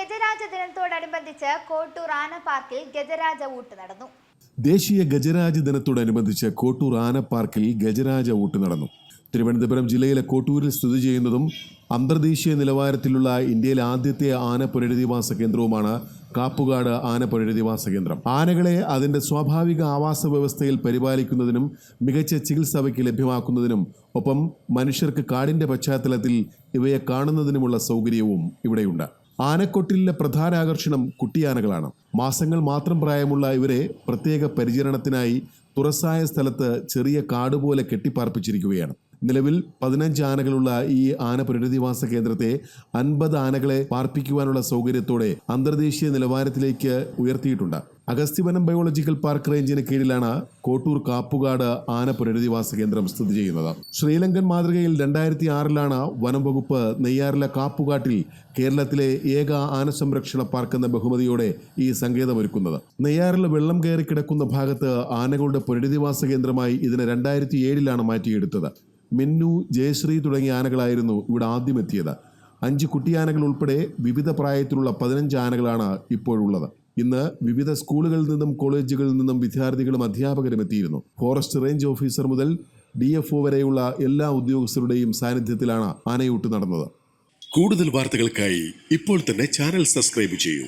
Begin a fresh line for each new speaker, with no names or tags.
ഗജരാജ ദിനത്തോടനുബന്ധിച്ച് കോട്ടൂർ ആന പാർക്കിൽ ഗജരാജ ഊട്ട് നടന്നു.
ദേശീയ ഗജരാജ ദിനത്തോടനുബന്ധിച്ച് കോട്ടൂർ ആന പാർക്കിൽ ഗജരാജ ഊട്ട് നടന്നു. തിരുവനന്തപുരം ജില്ലയിലെ കോട്ടൂരിൽ സ്ഥിതി ചെയ്യുന്നതും അന്തർദേശീയ നിലവാരത്തിലുള്ള ഇന്ത്യയിലെ ആദ്യത്തെ ആന പുനരധിവാസ കേന്ദ്രവുമാണ് കാപ്പുകാട് ആന പുനരധിവാസ കേന്ദ്രം. ആനകളെ അതിന്റെ സ്വാഭാവിക ആവാസ വ്യവസ്ഥയിൽ പരിപാലിക്കുന്നതിനും മികച്ച ചികിത്സവയ്ക്ക് ലഭ്യമാക്കുന്നതിനും ഒപ്പം മനുഷ്യർക്ക് കാടിന്റെ പശ്ചാത്തലത്തിൽ ഇവയെ കാണുന്നതിനുമുള്ള സൗകര്യവും ഇവിടെയുണ്ട്. ആനക്കൊട്ടിലിലെ പ്രധാന ആകർഷണം കുട്ടിയാനകളാണ്. മാസങ്ങൾ മാത്രം പ്രായമുള്ള ഇവരെ പ്രത്യേക പരിചരണത്തിനായി തുറസായ സ്ഥലത്ത് ചെറിയ കാട് പോലെ കെട്ടിപ്പാർപ്പിച്ചിരിക്കുകയാണ്. നിലവിൽ പതിനഞ്ച് ആനകളുള്ള ഈ ആന പുനരധിവാസ കേന്ദ്രത്തെ അൻപത് ആനകളെ പാർപ്പിക്കുവാനുള്ള സൗകര്യത്തോടെ അന്തർദേശീയ നിലവാരത്തിലേക്ക് ഉയർത്തിയിട്ടുണ്ട്. അഗസ്തിവനം ബയോളജിക്കൽ പാർക്ക് റേഞ്ചിന് കീഴിലാണ് കോട്ടൂർ കാപ്പുകാട് ആന പുനരധിവാസ കേന്ദ്രം സ്ഥിതി ചെയ്യുന്നത്. ശ്രീലങ്കൻ മാതൃകയിൽ രണ്ടായിരത്തി ആറിലാണ് വനം വകുപ്പ് നെയ്യാറിലെ കാപ്പുകാട്ടിൽ കേരളത്തിലെ ഏക ആന സംരക്ഷണ പാർക്ക് എന്ന ബഹുമതിയോടെ ഈ സങ്കേതമൊരുക്കുന്നത്. നെയ്യാറിൽ വെള്ളം കയറി കിടക്കുന്ന ഭാഗത്ത് ആനകളുടെ പുനരധിവാസ കേന്ദ്രമായി ഇതിനെ രണ്ടായിരത്തി ഏഴിലാണ് മാറ്റിയെടുത്തത്. മിന്നു ജയശ്രീ തുടങ്ങിയ ആനകളായിരുന്നു ഇവിടെ ആദ്യം എത്തിയത്. അഞ്ച് കുട്ടിയാനകൾ ഉൾപ്പെടെ വിവിധ പ്രായത്തിലുള്ള പതിനഞ്ച് ആനകളാണ് ഇപ്പോഴുള്ളത് ഇന്ന് വിവിധ സ്കൂളുകളിൽ നിന്നും കോളേജുകളിൽ നിന്നും വിദ്യാർത്ഥികളും അധ്യാപകരും എത്തിയിരുന്നു. ഫോറസ്റ്റ് റേഞ്ച് ഓഫീസർ മുതൽ ഡി എഫ് ഒ വരെയുള്ള എല്ലാ ഉദ്യോഗസ്ഥരുടെയും സാന്നിധ്യത്തിലാണ് ആനയൂട്ട് നടന്നത്.
കൂടുതൽ വാർത്തകൾക്കായി ഇപ്പോൾ തന്നെ ചാനൽ സബ്സ്ക്രൈബ് ചെയ്യൂ.